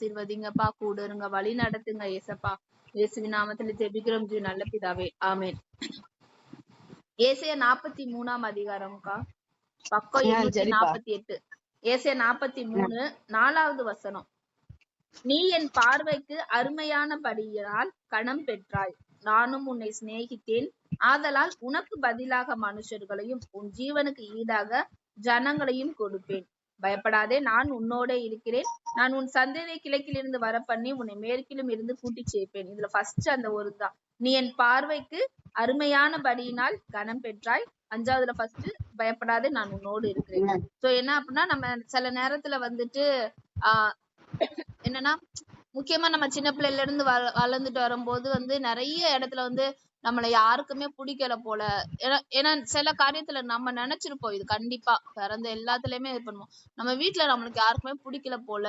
ஆசீர்வதிங்கப்பா கூட இருங்க. வழி நடத்துங்க ஏசப்பா. இயேசுவின் நாமத்துல ஜெபிக்கிறோம் ஜீ நல்ல பிதாவே. ஆமென். ஏசையா நாற்பத்தி மூணாம் அதிகாரம்க்கா? பக்கம் இருநூத்தி. நாற்பத்தி எட்டு. ஏசையா நாற்பத்தி மூணு நாலாவது வசனம். நீ என் பார்வைக்கு அருமையானபடியினால் கணம் பெற்றாய். நானும் உன்னை சிநேகித்தேன். ஆதலால் உனக்கு பதிலாக மனுஷர்களையும் உன் ஜீவனுக்கு ஈடாக ஜனங்களையும் கொடுப்பேன். பயப்படாதே நான் உன்னோட இருக்கிறேன். நான் உன் சந்ததியை கிழக்கிலிருந்து வர பண்ணி உன்னை மேற்கிலும் இருந்து கூட்டி சேர்ப்பேன். இதுல ஃபர்ஸ்ட் அந்த ஒரு தான் நீ என் பார்வைக்கு அருமையான படியினால் கனம் பெற்றாய். அஞ்சாவதுல ஃபர்ஸ்ட் பயப்படாதே நான் உன்னோடு இருக்கிறேன். சோ என்ன அப்படின்னா நம்ம சில நேரத்துல வந்துட்டு ஆஹ் என்னன்னா முக்கியமா நம்ம சின்ன பிள்ளையில இருந்து வள வளர்ந்துட்டு வரும்போது வந்து நிறைய இடத்துல வந்து நம்மள யாருக்குமே பிடிக்கல போல. ஏன்னா ஏன்னா சில காரியத்துல நம்ம நினைச்சிருப்போம் இது கண்டிப்பா பிறந்த எல்லாத்துலயுமே இது பண்ணுவோம். நம்ம வீட்டுல நம்மளுக்கு யாருக்குமே பிடிக்கல போல.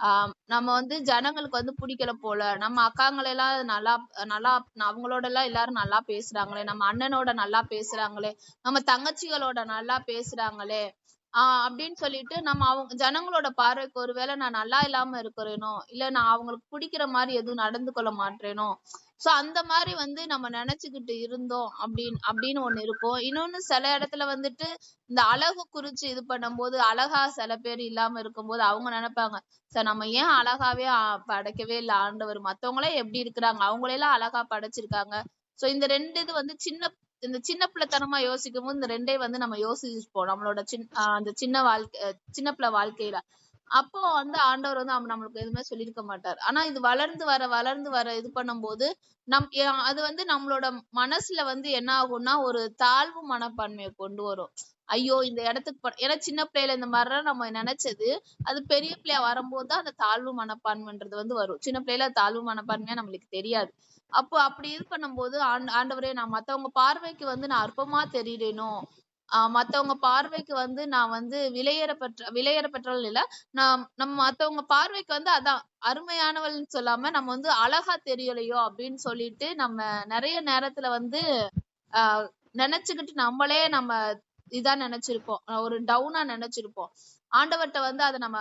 ஆஹ் நம்ம வந்து ஜனங்களுக்கு வந்து பிடிக்கல போல. நம்ம அக்காங்களை எல்லாம் நல்லா நல்லா அவங்களோட எல்லாம் எல்லாரும் நல்லா பேசுறாங்களே. நம்ம அண்ணனோட நல்லா பேசுறாங்களே. நம்ம தங்கச்சிகளோட நல்லா பேசுறாங்களே. ஆஹ் அப்படின்னு சொல்லிட்டு நம்ம அவங்க ஜனங்களோட பார்வைக்கு ஒருவேளை நான் நல்லா இல்லாம இருக்கிறேனோ இல்ல நான் அவங்களுக்கு பிடிக்கிற மாதிரி எதுவும் நடந்து கொள்ள மாட்டேனோ சோ அந்த மாதிரி வந்து நம்ம நினைச்சுக்கிட்டு இருந்தோம் அப்படின்னு அப்படின்னு ஒண்ணு இருக்கும். இன்னொன்னு சில இடத்துல வந்துட்டு இந்த அழகு குறிச்சு இது பண்ணும்போது அழகா சில பேர் இல்லாம இருக்கும்போது அவங்க நினைப்பாங்க சார் நம்ம ஏன் அழகாவே படைக்கவே இல்லை ஆண்டவர்? மத்தவங்களே எப்படி இருக்கிறாங்க? அவங்களையெல்லாம் அழகா படைச்சிருக்காங்க. சோ இந்த ரெண்டு இது வந்து சின்ன இந்த சின்ன பிள்ளைத்தனமா யோசிக்கும் போது இந்த ரெண்டே வந்து நம்ம யோசிச்சுப்போம். நம்மளோட சின் ஆஹ் அந்த சின்ன வாழ்க்கை சின்ன பிள்ளை வாழ்க்கையில. அப்போ வந்து ஆண்டவர் வந்து அவன் நம்மளுக்கு எதுவுமே சொல்லியிருக்க மாட்டார். ஆனா இது வளர்ந்து வர வளர்ந்து வர இது பண்ணும்போது நம் அது வந்து நம்மளோட மனசுல வந்து என்ன ஆகும்னா ஒரு தாழ்வு மனப்பான்மையை கொண்டு வரும். ஐயோ இந்த இடத்துக்கு ஏன்னா சின்ன பிள்ளையில இந்த மாதிரிலாம் நம்ம நினைச்சது. அது பெரிய பிள்ளையா வரும்போது தான் அந்த தாழ்வு மனப்பான்மைன்றது வந்து வரும். சின்ன பிள்ளையில தாழ்வு மனப்பான்மையா நம்மளுக்கு தெரியாது. அப்போ அப்படி இது பண்ணும்போது ஆண்டவரே நான் மத்தவங்க பார்வைக்கு வந்து நான் அற்பமா தெரியறேனோ ஆஹ் மத்தவங்க பார்வைக்கு வந்து நான் வந்து விலையேற பற்ற விலையேற பெற்றவள் இல்ல. நான் நம்ம மத்தவங்க பார்வைக்கு வந்து அதான் அருமையானவள்னு சொல்லாம நம்ம வந்து அழகா தெரியலையோ அப்படின்னு சொல்லிட்டு நம்ம நிறைய நேரத்துல வந்து ஆஹ் நினைச்சுக்கிட்டு நம்மளே நம்ம இதா நினைச்சிருப்போம். ஒரு டவுனா நினைச்சிருப்போம். ஆண்டவர்ட்ட வந்து அதை நம்ம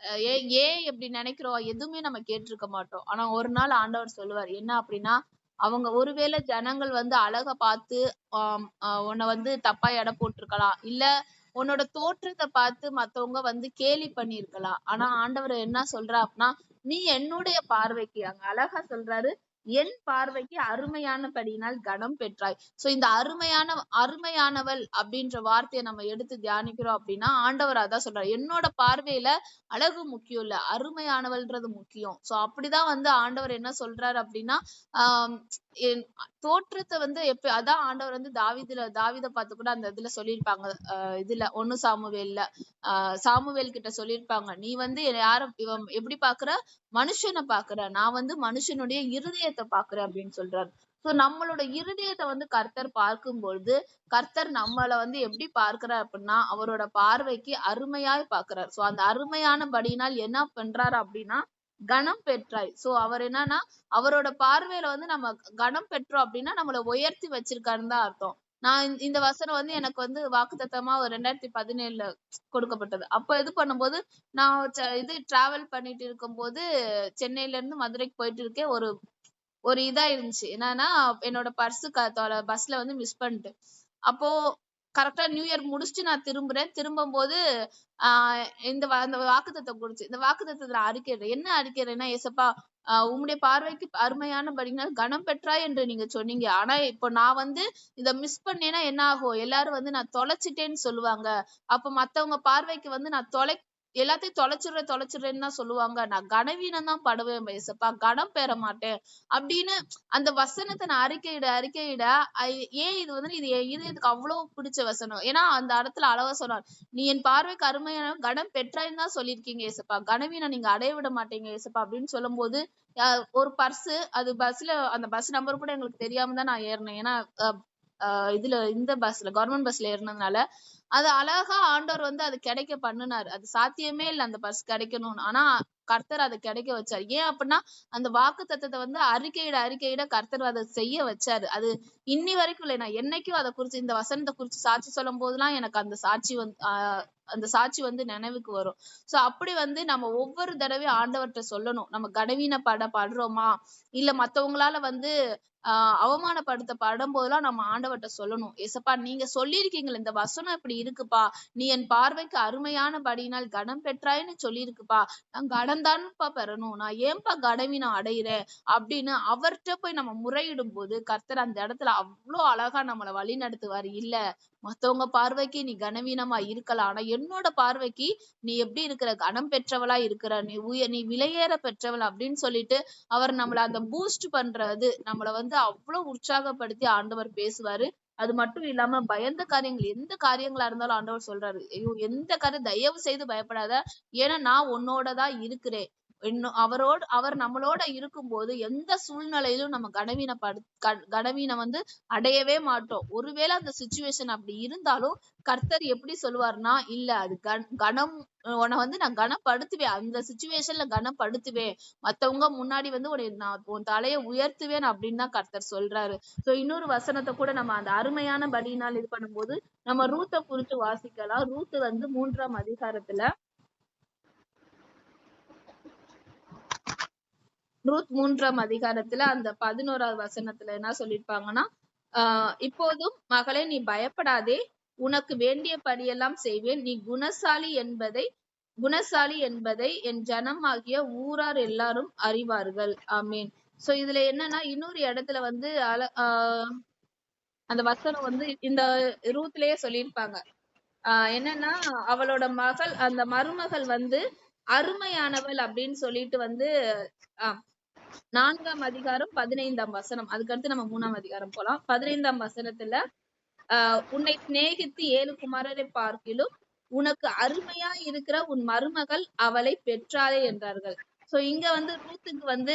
அஹ் ஏ ஏன் இப்படி நினைக்கிறோம்? எதுவுமே நம்ம கேட்டிருக்க மாட்டோம். ஆனா ஒரு நாள் ஆண்டவர் சொல்லுவார் என்ன அப்படின்னா அவங்க ஒருவேளை ஜனங்கள் வந்து அழக பார்த்து ஆஹ் ஆஹ் உன்னை வந்து தப்பா எடை போட்டிருக்கலாம். இல்ல உன்னோட தோற்றத்தை பார்த்து மத்தவங்க வந்து கேலி பண்ணியிருக்கலாம். ஆனா ஆண்டவர் என்ன சொல்றா அப்படின்னா நீ என்னுடைய பார்வைக்கு அங்க அழகா சொல்றாரு. என் பார்வைக்கு அருமையானபடியினால் கனம் பெற்றாய். சோ இந்த அருமையான அருமையானவள் அப்படின்ற வார்த்தையை நம்ம எடுத்து தியானிக்கிறோம் அப்படின்னா ஆண்டவர் அதான் சொல்றாரு. என்னோட பார்வையில அழகு முக்கியம் இல்ல அருமையானவள்ன்றது முக்கியம். சோ அப்படிதான் வந்து ஆண்டவர் என்ன சொல்றாரு அப்படின்னா ஆஹ் தோற்றத்தை வந்து எப்ப அதான் ஆண்டவர் வந்து தாவிதுல தாவித பார்த்து கூட அந்த இதுல சொல்லியிருப்பாங்க. இதுல ஒன்னு சாமுவேல்ல. ஆஹ் சாமுவேல் கிட்ட சொல்லியிருப்பாங்க. நீ வந்து யார இவன் எப்படி பாக்குற மனுஷனை பாக்குற நான் வந்து மனுஷனுடைய இருதயத்தை பாக்குறேன் அப்படின்னு சொல்றாரு. சோ நம்மளோட இருதயத்தை வந்து கர்த்தர் பார்க்கும் பொழுது கர்த்தர் நம்மள வந்து எப்படி பார்க்கிறார் அப்படின்னா அவரோட பார்வைக்கு அருமையாய் பார்க்கிறார். சோ அந்த அருமையான படியினால் என்ன பண்றாரு அப்படின்னா கனம் பெற்றாய். சோ அவர் என்னன்னா அவரோட பார்வையில வந்து நம்ம கனம் பெற்றோம் அப்படின்னா நம்மள உயர்த்தி வச்சிருக்காருன்னு தான் அர்த்தம். நான் இந்த- இந்த வசனம் வந்து எனக்கு வந்து வாக்குத்தத்தமா ஒரு ரெண்டாயிரத்தி பதினேழுல கொடுக்கப்பட்டது. அப்ப இது பண்ணும்போது நான் ச- இது டிராவல் பண்ணிட்டு இருக்கும்போது சென்னையில இருந்து மதுரைக்கு போயிட்டு இருக்கேன். ஒரு ஒரு இதா இருந்துச்சு. என்னன்னா என்னோட பர்ஸ் பஸ்ல வந்து மிஸ் பண்ணிட்டு அப்போ கரெக்டா நியூ இயர் முடிச்சுட்டு நான் திரும்புறேன். திரும்பும் போது ஆஹ் இந்த வா- வாக்குத்தத்தம் குறிச்சு இந்த வாக்குத்தத்தத்துல அறிக்கைறேன் என்ன அறிக்கைறேன்னா ஏசப்பா ஆஹ் உம்முடைய பார்வைக்கு அருமையான படினால் கனம் பெற்றாய் என்று நீங்க சொன்னீங்க. ஆனா இப்போ நான் வந்து இத மிஸ் பண்ணேன்னா என்ன ஆகும்? எல்லாரும் வந்து நான் தொலைச்சிட்டேன்னு சொல்லுவாங்க. அப்ப மத்தவங்க பார்வைக்கு வந்து நான் தொலை எல்லாத்தையும் தொலைச்சிடுற தொலைச்சிடுறேன்னு தான் சொல்லுவாங்க. நான் கனவீனம் தான் படுவேன் ஏசப்பா கனம் பெற மாட்டேன். அப்படின்னு அந்த வசனத்தை நான் அறிக்கையிட அறிக்கையிட ஏன் இது வந்து இது இது இதுக்கு அவ்வளவு பிடிச்ச வசனம்? ஏன்னா அந்த இடத்துல அளவா சொன்னார். நீ என் பார்வை கருமையான கனம் பெற்றாயின்னு தான் சொல்லியிருக்கீங்க ஏசப்பா கனவீனம் நீங்க அடைய விட மாட்டீங்க ஏசப்பா அப்படின்னு சொல்லும்போது அஹ் ஒரு பர்ஸ் அது பஸ்ல அந்த பஸ் நம்பர் கூட எங்களுக்கு தெரியாம தான் நான் ஏறினேன். ஏன்னா அஹ் இதுல இந்த பஸ்ல கவர்மெண்ட் பஸ்ல ஏறினதுனால அது அழகா ஆண்டவர் வந்து அது கிடைக்க பண்ணுனாரு. அது சாத்தியமே இல்லை அந்த பஸ் கிடைக்கணும்னு. ஆனா கர்த்தர் அதை கிடைக்க வச்சார். ஏன் அப்படின்னா அந்த வாக்கு தத்தத்தை வந்து அறிக்கையிட அறிக்கையிட கர்த்தர் அதை செய்ய வச்சாரு. அது இன்னி வரைக்கும் இல்லை நான் என்னைக்கும் அதை குறிச்சு இந்த வசனத்தை குறிச்சு சாட்சி சொல்லும் போதெல்லாம் எனக்கு அந்த சாட்சி வந்து அந்த சாட்சி வந்து நினைவுக்கு வரும். சோ அப்படி வந்து நம்ம ஒவ்வொரு தடவையும் ஆண்டவர்கிட்ட சொல்லணும். நம்ம கனவீனப்பட படுறோமா? இல்ல மத்தவங்களால வந்து ஆஹ் அவமானப்படுத்த படும் போதெல்லாம் நம்ம ஆண்டவர்கிட்ட சொல்லணும். ஏசப்பா நீங்க சொல்லியிருக்கீங்களே இந்த வசனம் இப்படி இருக்குப்பா. நீ என் பார்வைக்கு அருமையான படியினால் கனம் பெற்றாயின்னு சொல்லியிருக்குப்பா. நான் கனம் தான்ப்பா பெறணும். நான் ஏன்பா கனவீனம் அடையிறேன்? அப்படின்னு அவர்கிட்ட போய் நம்ம முறையிடும் போது கர்த்தர் அந்த இடத்துல அவ்வளோ அழகா நம்மளை வழி நடத்துவார். இல்ல மத்தவங்க பார்வைக்கு நீ கனவீனமா இருக்கலாம். ஆனா என்னோட பார்வைக்கு நீ எப்படி இருக்கிற? கனம் பெற்றவளா இருக்கிற? நீ உய நீ விலையேற பெற்றவள் அப்படின்னு சொல்லிட்டு அவர் நம்மள அந்த பூஸ்ட் பண்றது நம்மள வந்து அவ்வளவு உற்சாகப்படுத்தி ஆண்டவர் பேசுவாரு. அது மட்டும் இல்லாம பயந்த காரியங்கள் எந்த காரியங்களா இருந்தாலும் ஆண்டவர் சொல்றாரு. ஐயோ எந்த காரியம் தயவு செய்து பயப்படாத. ஏன்னா நான் உன்னோடதான் இருக்கிறேன். இன்னும் அவரோடு அவர் நம்மளோட இருக்கும்போது எந்த சூழ்நிலையிலும் நம்ம கனவீனப்படு க- கனவீனம் வந்து அடையவே மாட்டோம். ஒருவேளை அந்த சுச்சுவேஷன் அப்படி இருந்தாலும் கர்த்தர் எப்படி சொல்லுவாருன்னா இல்ல அது கன் கனம் உன்னை வந்து நான் கனப்படுத்துவேன். அந்த சுச்சுவேஷன்ல கனப்படுத்துவேன். மத்தவங்க முன்னாடி வந்து உன்னை நான் உன் தலையை உயர்த்துவேன் அப்படின்னு தான் கர்த்தர் சொல்றாரு. சோ இன்னொரு வசனத்தை கூட நம்ம அந்த அருமையான படியினால் இது பண்ணும்போது நம்ம ரூத்தை குறித்து வாசிக்கலாம். ரூத்து வந்து மூன்றாம் அதிகாரத்துல ரூத் மூன்றாம் அதிகாரத்துல அந்த பதினோராவது வசனத்துல என்ன சொல்லிருப்பாங்கன்னா ஆஹ் இப்போதும் மகளே நீ பயப்படாதே. உனக்கு வேண்டியபடியெல்லாம் செய்வேன். நீ குணசாலி என்பதை குணசாலி என்பதை என் ஜனமாகிய ஊரார் எல்லாரும் அறிவார்கள். ஆமீன். சோ இதுல என்னன்னா இன்னொரு இடத்துல வந்து அல ஆஹ் அந்த வசனம் வந்து இந்த ரூத்லயே சொல்லியிருப்பாங்க. ஆஹ் என்னன்னா அவளோட மகள் அந்த மருமகள் வந்து அருமையானவள் அப்படின்னு சொல்லிட்டு வந்து ஆஹ் நான்காம் அதிகாரம் பதினைந்தாம் வசனம். அதுக்கடுத்து நம்ம மூணாம் அதிகாரம் போலாம். பதினைந்தாம் வசனத்துல ஆஹ் உன்னை சிநேகித்து ஏழு குமாரரை பார்க்கிலும் உனக்கு அருமையா இருக்கிற உன் மருமகள் அவளை பெற்றாளே என்றார்கள். சோ இங்க வந்து ரூத்துக்கு வந்து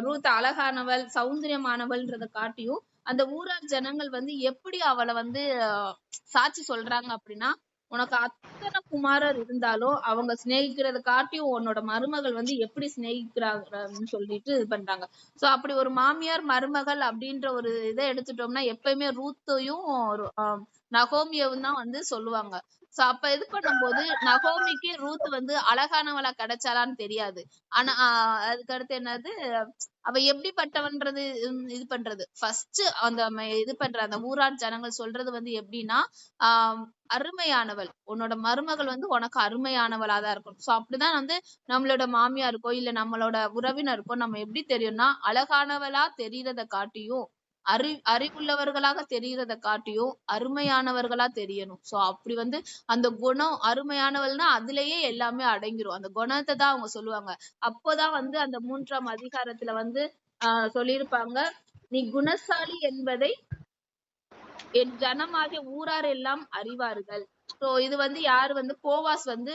ரூத் அழகானவள் சௌந்தரியமானவள்ன்றத காட்டியும் அந்த ஊரார் ஜனங்கள் வந்து எப்படி அவளை வந்து சாட்சி சொல்றாங்க அப்படின்னா உனக்கு அத்தனை குமாரர் இருந்தாலும் அவங்க சிநேகிக்கிறத காட்டியும் உன்னோட மருமகள் வந்து எப்படி சிநேகிக்கிறாங்கன்னு சொல்லிட்டு இது பண்றாங்க. சோ அப்படி ஒரு மாமியார் மருமகள் அப்படின்ற ஒரு இதை எடுத்துட்டோம்னா எப்பயுமே ரூத்தையும் ஒரு- நகோமியவும் தான் வந்து சொல்லுவாங்க. சோ அப்ப இது பண்ணும்போது நகோமிக்கு ரூத் வந்து அழகானவளா கிடைச்சாலான்னு தெரியாது. ஆனா ஆஹ் அதுக்கு அடுத்து என்னது? அவ எப்படிப்பட்டவன்றது இது பண்றது. ஃபர்ஸ்ட் அந்த இது பண்ற அந்த ஊரார் ஜனங்கள் சொல்றது வந்து எப்படின்னா ஆஹ் அருமையானவள். உன்னோட மருமகள் வந்து உனக்கு அருமையானவளா தான் இருக்கும். சோ அப்படிதான் வந்து நம்மளோட மாமியாருக்கோ இல்ல நம்மளோட உறவினருக்கோ நம்ம எப்படி தெரியும்னா அழகானவளா தெரியறத காட்டியும் அறி அறிவுள்ளவர்களாக தெரிகிறத காட்டியும் அருமையானவர்களா தெரியணும். சோ அப்படி வந்து அந்த குணம் அருமையானவள்னா அதுலயே எல்லாமே அடங்கிரும். அந்த குணத்தை தான் அவங்க சொல்லுவாங்க. அப்போதான் வந்து அந்த மூன்றாம் அதிகாரத்துல வந்து ஆஹ் சொல்லியிருப்பாங்க நீ குணசாலி என்பதை என் ஜனமாகிய ஊரார் எல்லாம் அறிவார்கள். சோ இது வந்து யாரு வந்து போவாஸ் வந்து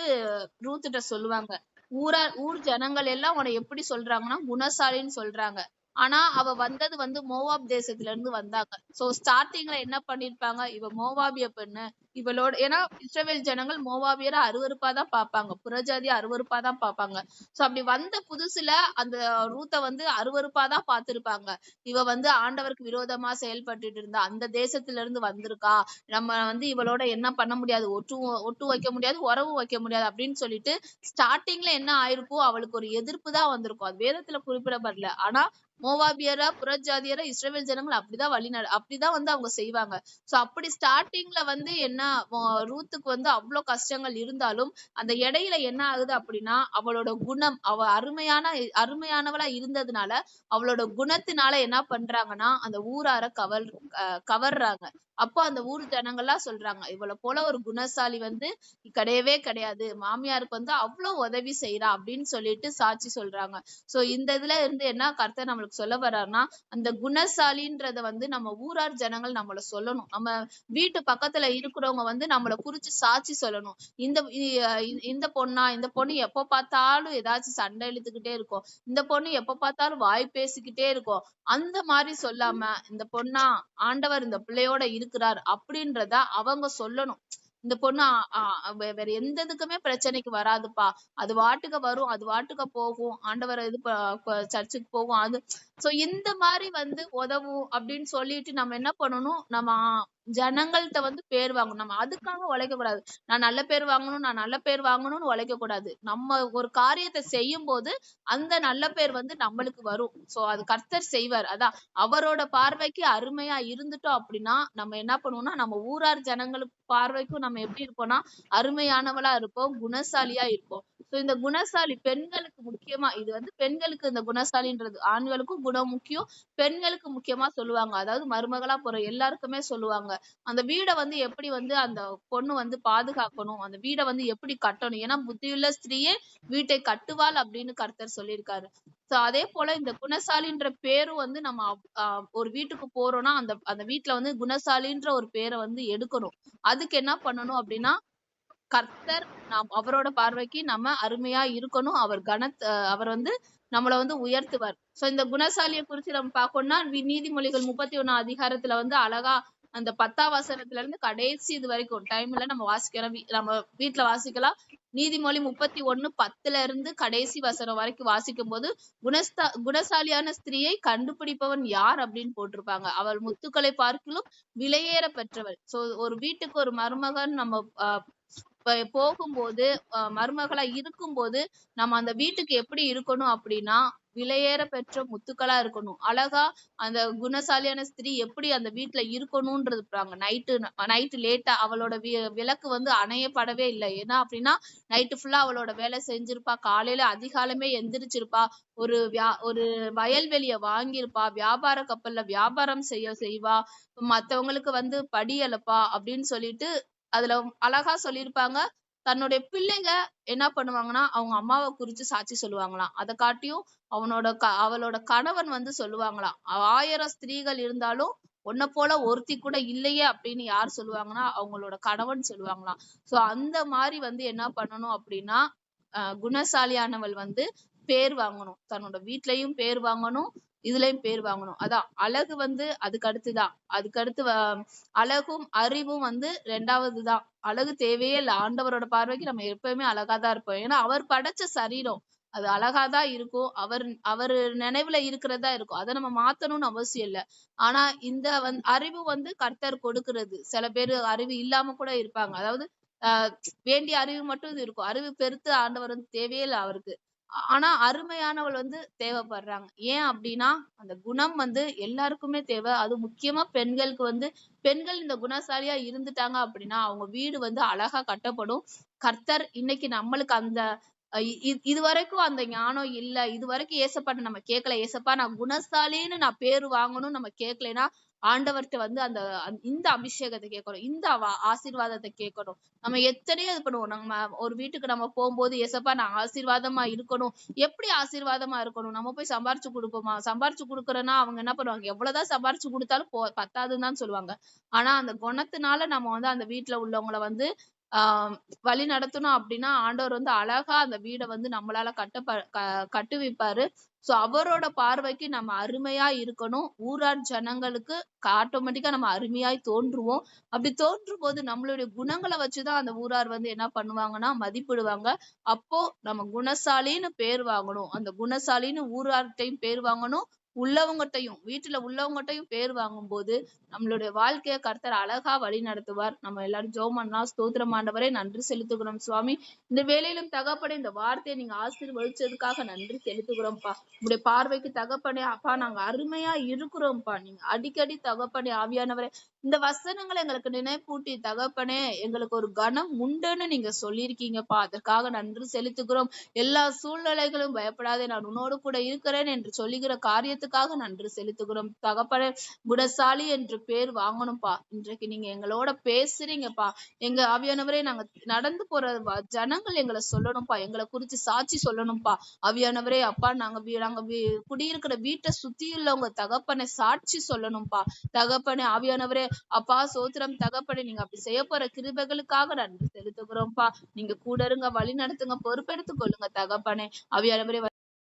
ரூத்துட்ட சொல்லுவாங்க. ஊரார் ஊர் ஜனங்கள் எல்லாம் உன்னை எப்படி சொல்றாங்கன்னா குணசாலின்னு சொல்றாங்க. ஆனா அவ வந்தது வந்து மோவாப் தேசத்துல இருந்து வந்தாங்க சோ ஸ்டார்டிங்ல என்ன பண்ணிருப்பாங்க? இவ மோவாபிய பெண்ணு. இவளோட ஏன்னா இஸ்ரவேல் ஜனங்கள் மோவாபியரை அருவருப்பா தான் பார்ப்பாங்க. புறஜாதி அருவறுப்பா தான் பார்ப்பாங்க. சோ அப்படி வந்த புதுசுல அந்த ரூத்த வந்து அருவருப்பா தான் பார்த்திருப்பாங்க. இவ வந்து ஆண்டவருக்கு விரோதமா செயல்பட்டுட்டு இருந்தா. அந்த தேசத்துல இருந்து வந்திருக்கா. நம்ம வந்து இவளோட என்ன பண்ண முடியாது? ஒட்டு ஒட்டு வைக்க முடியாது உறவு வைக்க முடியாது அப்படின்னு சொல்லிட்டு ஸ்டார்டிங்ல என்ன ஆயிருக்கும் அவளுக்கு ஒரு எதிர்ப்பு தான் வந்திருக்கும். அது வேதத்துல குறிப்பிடப்படல. ஆனா மோவாபியரா புறஜாதியரா இஸ்ரேல் ஜனங்கள் அப்படிதான் வழி நட அப்படிதான் வந்து அவங்க செய்வாங்க. சோ அப்படி ஸ்டார்டிங்ல வந்து என்ன ரூத்துக்கு வந்து அவ்வளவு கஷ்டங்கள் இருந்தாலும் அந்த இடையில என்ன ஆகுது அப்படின்னா அவளோட குணம் அவ அருமையான அருமையானவளா இருந்ததுனால அவளோட குணத்தினால என்ன பண்றாங்கன்னா அந்த ஊரார கவர் அஹ் கவர்றாங்க. அப்போ அந்த ஊர் ஜனங்கள்லாம் சொல்றாங்க இவளை போல ஒரு குணசாலி வந்து கிடையவே கிடையாது. மாமியாருக்கு வந்து அவ்வளவு உதவி செய்யறா அப்படின்னு சொல்லிட்டு சாட்சி சொல்றாங்க. சோ இந்த இதுல இருந்து என்ன கருத்தை நம்மளுக்கு சொல்ல வர்றாருன்னா அந்த குணசாலின்றத வந்து நம்ம ஊரார் ஜனங்கள் நம்மள சொல்லணும். நம்ம வீட்டு பக்கத்துல இருக்கிறவங்க வந்து நம்மளை குறிச்சு சாட்சி சொல்லணும். இந்த இந்த பொண்ணா இந்த பொண்ணு எப்ப பார்த்தாலும் ஏதாச்சும் சண்டை இழுத்துக்கிட்டே இருக்கும். இந்த பொண்ணு எப்ப பார்த்தாலும் வாய் பேசிக்கிட்டே இருக்கும். அந்த மாதிரி சொல்லாம இந்த பொண்ணா ஆண்டவர் இந்த பிள்ளையோட இருக்கிறார் அப்படின்றத அவங்க சொல்லணும். இந்த பொண்ணு வேற எந்த இதுக்குமே பிரச்சனைக்கு வராதுப்பா. அது வாட்டுக்கு வரும் அது வாட்டுக்கு போகும். ஆண்டவர் இது சர்ச்சுக்கு போகும். அது சோ இந்த மாதிரி வந்து உதவும் அப்படின்னு சொல்லிட்டு நம்ம என்ன பண்ணணும்? நம்ம ஜனங்கள்ட்ட வந்து பேர் வாங்கணும். நம்ம அதுக்காக உழைக்க கூடாது நான் நல்ல பேர் வாங்கணும் நான் நல்ல பேர் வாங்கணும்னு உழைக்க கூடாது நம்ம ஒரு காரியத்தை செய்யும் போது அந்த நல்ல பேர் வந்து நம்மளுக்கு வரும். சோ அது கர்த்தர் செய்வார். அதான் அவரோட பார்வைக்கு அருமையா இருந்துட்டோம் அப்படின்னா நம்ம என்ன பண்ணுவோம்னா நம்ம ஊரார் ஜனங்களுக்கு பார்வைக்கும் நம்ம எப்படி இருப்போம்னா அருமையானவளா இருப்போம் குணசாலியா இருப்போம். சோ இந்த குணசாலி பெண்களுக்கு முக்கியமா இது வந்து பெண்களுக்கு இந்த குணசாலின்றது. ஆண்களுக்கும் குணம் முக்கியம் பெண்களுக்கு முக்கியமா சொல்லுவாங்க. அதாவது மருமகளா போற எல்லாருக்குமே சொல்லுவாங்க. அந்த வீடை வந்து எப்படி வந்து அந்த பொண்ணு வந்து பாதுகாக்கணும்? அந்த வீடை வந்து எப்படி கட்டணும்? ஏன்னா புத்தியுள்ள ஸ்திரீயே வீட்டை கட்டுவாள் அப்படின்னு கர்த்தர் சொல்லியிருக்காரு. சோ அதே போல இந்த குணசாலின்ற பேரும் வந்து நம்ம ஒரு வீட்டுக்கு போறோம்னா அந்த அந்த வீட்டுல வந்து குணசாலின்ற ஒரு பேரை வந்து எடுக்கணும். அதுக்கு என்ன பண்ணணும் அப்படின்னா கர்த்தர் நாம் அவரோட பார்வைக்கு நம்ம அருமையா இருக்கணும். அவர் கனத் அஹ் அவர் வந்து நம்மளை வந்து உயர்த்துவார். சோ இந்த குணசாலியை குறிச்சு நம்ம பார்க்கணும்னா நீதிமொழிகள் முப்பத்தி ஒண்ணு அதிகாரத்துல வந்து அழகா அந்த பத்தாம் வசனத்துல இருந்து கடைசி இது வரைக்கும் டைம்ல நம்ம வாசிக்கலாம். நம்ம வீட்டுல வாசிக்கலாம். நீதிமொழி முப்பத்தி ஒண்ணு பத்துல இருந்து கடைசி வசனம் வரைக்கும் வாசிக்கும் போது குணஸ்தா குணசாலியான ஸ்திரீயை கண்டுபிடிப்பவன் யார் அப்படின்னு போட்டிருப்பாங்க. அவள் முத்துக்களை பார்க்கிலும் விலையேற பெற்றவள். சோ ஒரு வீட்டுக்கு ஒரு மருமகன் நம்ம போகும்போது மருமகளா இருக்கும்போது நம்ம அந்த வீட்டுக்கு எப்படி இருக்கணும் அப்படின்னா விலையேற பெற்ற முத்துக்களா இருக்கணும். அழகா அந்த குணசாலியான ஸ்திரீ எப்படி அந்த வீட்டுல இருக்கணும்ன்றது நைட்டு நைட்டு லேட்டா அவளோட வி- விளக்கு வந்து அணையப்படவே இல்லை. ஏன்னா அப்படின்னா நைட்டு ஃபுல்லா அவளோட வேலை செஞ்சிருப்பா. காலையில அதிகாலமே எந்திரிச்சிருப்பா. ஒரு வியா ஒரு வயல்வெளிய வாங்கியிருப்பா. வியாபார கப்பல்ல வியாபாரம் செய்ய செய்வா. மத்தவங்களுக்கு வந்து படி அளப்பா அப்படின்னு சொல்லிட்டு அதுல அழகா சொல்லியிருப்பாங்க. தன்னுடைய பிள்ளைங்க என்ன பண்ணுவாங்கன்னா அவங்க அம்மாவை குறிச்சு சாட்சி சொல்லுவாங்களாம். அதை காட்டியும் அவனோட க அவளோட கணவன் வந்து சொல்லுவாங்களாம். ஆயிரம் ஸ்திரீகள் இருந்தாலும் உன்னை போல ஒருத்தி கூட இல்லையே அப்படின்னு யார் சொல்லுவாங்கன்னா அவங்களோட கணவன் சொல்லுவாங்களாம். சோ அந்த மாதிரி வந்து என்ன பண்ணணும் அப்படின்னா குணசாலியானவள் வந்து பேர் வாங்கணும். தன்னோட வீட்லயும் பேர் வாங்கணும் இதுலயும் பேர் வாங்கணும். அதான் அழகு வந்து அதுக்கு அடுத்துதான் அதுக்கு அடுத்து அழகும் அறிவும் வந்து ரெண்டாவதுதான். அழகு தேவையே இல்லை. ஆண்டவரோட பார்வைக்கு நம்ம எப்பவுமே அழகாதான் இருப்போம். ஏன்னா அவர் படைச்ச சரீரம். அது அழகாதான் இருக்கும். அவர் அவர் நினைவுல இருக்கிறதா இருக்கும். அதை நம்ம மாத்தணும்னு அவசியம் இல்லை. ஆனா இந்த வந் அறிவு வந்து கர்த்தர் கொடுக்கிறது. சில பேர் அறிவு இல்லாம கூட இருப்பாங்க. அதாவது ஆஹ் வேண்டிய அறிவு மட்டும் இது இருக்கும். அறிவு பெருத்து ஆண்டவர் வந்து தேவையே இல்லை அவருக்கு. ஆனா அருமையானவள் வந்து தேவைப்படுறாங்க. ஏன் அப்படின்னா அந்த குணம் வந்து எல்லாருக்குமே தேவை. அது முக்கியமா பெண்களுக்கு வந்து பெண்கள் இந்த குணசாலியா இருந்துட்டாங்க அப்படின்னா அவங்க வீடு வந்து அழகா கட்டப்படும். கர்த்தர் இன்னைக்கு நம்மளுக்கு அந்த இது வரைக்கும் அந்த ஞானம் இல்ல. இது வரைக்கும் ஏசப்பாட்ட நம்ம கேட்கல ஏசப்பா நான் குணசாலின்னு நான் பேரு வாங்கணும்னு நம்ம கேட்கலைன்னா ஆண்டவர்கிட்ட வந்து அந்த இந்த அபிஷேகத்தை கேட்கணும் இந்த ஆசீர்வாதத்தை கேட்கணும். நம்ம எத்தனையோ இது பண்ணுவோம். நம்ம ஒரு வீட்டுக்கு நம்ம போகும்போது ஏசப்பா நான் ஆசீர்வாதமா இருக்கணும். எப்படி ஆசீர்வாதமா இருக்கணும்? நம்ம போய் சம்பாரிச்சு கொடுப்போமா? சம்பாரிச்சு கொடுக்குறோன்னா அவங்க என்ன பண்ணுவாங்க? எவ்வளவுதான் சம்பாரிச்சு கொடுத்தாலும் போ பத்தாதுன்னு தான் சொல்லுவாங்க. ஆனா அந்த குணத்தினால நம்ம வந்து அந்த வீட்டுல உள்ளவங்களை வந்து ஆஹ் வழி நடத்தணும் அப்படின்னா ஆண்டவர் வந்து அழகா அந்த வீடை வந்து நம்மளால கட்ட க- கட்டுவிப்பாரு சோ அவரோட பார்வைக்கு நம்ம அருமையா இருக்கணும். ஊரார் ஜனங்களுக்கு ஆட்டோமேட்டிக்கா நம்ம அருமையாய் தோன்றுவோம். அப்படி தோன்றும் போது நம்மளுடைய குணங்களை வச்சுதான் அந்த ஊரார் வந்து என்ன பண்ணுவாங்கன்னா மதிப்பிடுவாங்க. அப்போ நம்ம குணசாலின்னு பேர் வாங்கணும். அந்த குணசாலின்னு ஊரார்கிட்டையும் பேர் வாங்கணும். உள்ளவங்கட்டையும் வீட்டுல உள்ளவங்கட்டையும் பேர் வாங்கும்போது நம்மளுடைய வாழ்க்கைய கர்த்தர் அழகா வழி நடத்துவார். நம்ம எல்லாரும் ஜெபம் பண்ணலாம் ஸ்தோத்திரம் ஆண்டவரே நன்றி செலுத்துகிறோம் சுவாமி. இந்த வேலையிலும் தகப்படை இந்த வார்த்தையை நீங்க ஆசீர்வதிச்சதுக்காக நன்றி செலுத்துகிறோம்ப்பா. உங்களுடைய பார்வைக்கு தகப்பனே அப்பா நாங்க அருமையா இருக்கிறோம்ப்பா. நீங்க அடிக்கடி தகப்படை ஆவியானவரே இந்த வசனங்களை எங்களுக்கு நினைப்பூட்டி தகப்பனே எங்களுக்கு ஒரு கனம் உண்டுன்னு நீங்க சொல்லியிருக்கீங்கப்பா. அதற்காக நன்றி செலுத்துகிறோம். எல்லா சூழ்நிலைகளும் பயப்படாதே நான் உன்னோடு கூட இருக்கிறேன் என்று சொல்லுகிற காரியத்துக்காக நன்றி செலுத்துகிறோம். தகப்பன குணசாலி என்று பேர் வாங்கணும்ப்பா இன்றைக்கு நீங்க எங்களோட பேசுறீங்கப்பா. எங்க ஆவியானவரே நாங்க நடந்து போற ஜனங்கள் எங்களை சொல்லணும்ப்பா எங்களை குறிச்சு சாட்சி சொல்லணும்ப்பா ஆவியானவரே அப்பா நாங்க நாங்க குடியிருக்கிற வீட்டை சுத்தி உள்ளவங்க தகப்பனை சாட்சி சொல்லணும்ப்பா தகப்பனை ஆவியானவரே அப்பா சோத்திரம் தகப்பனை நீங்க அப்படி செய்ய போற கிருபைகளுக்காக நன்றி செலுத்துகிறோம்ப்பா நீங்க கூட இருங்க வழி நடத்துங்க பொறுப்பெடுத்துக் கொள்ளுங்க தகப்பனே. ஆவியானவரே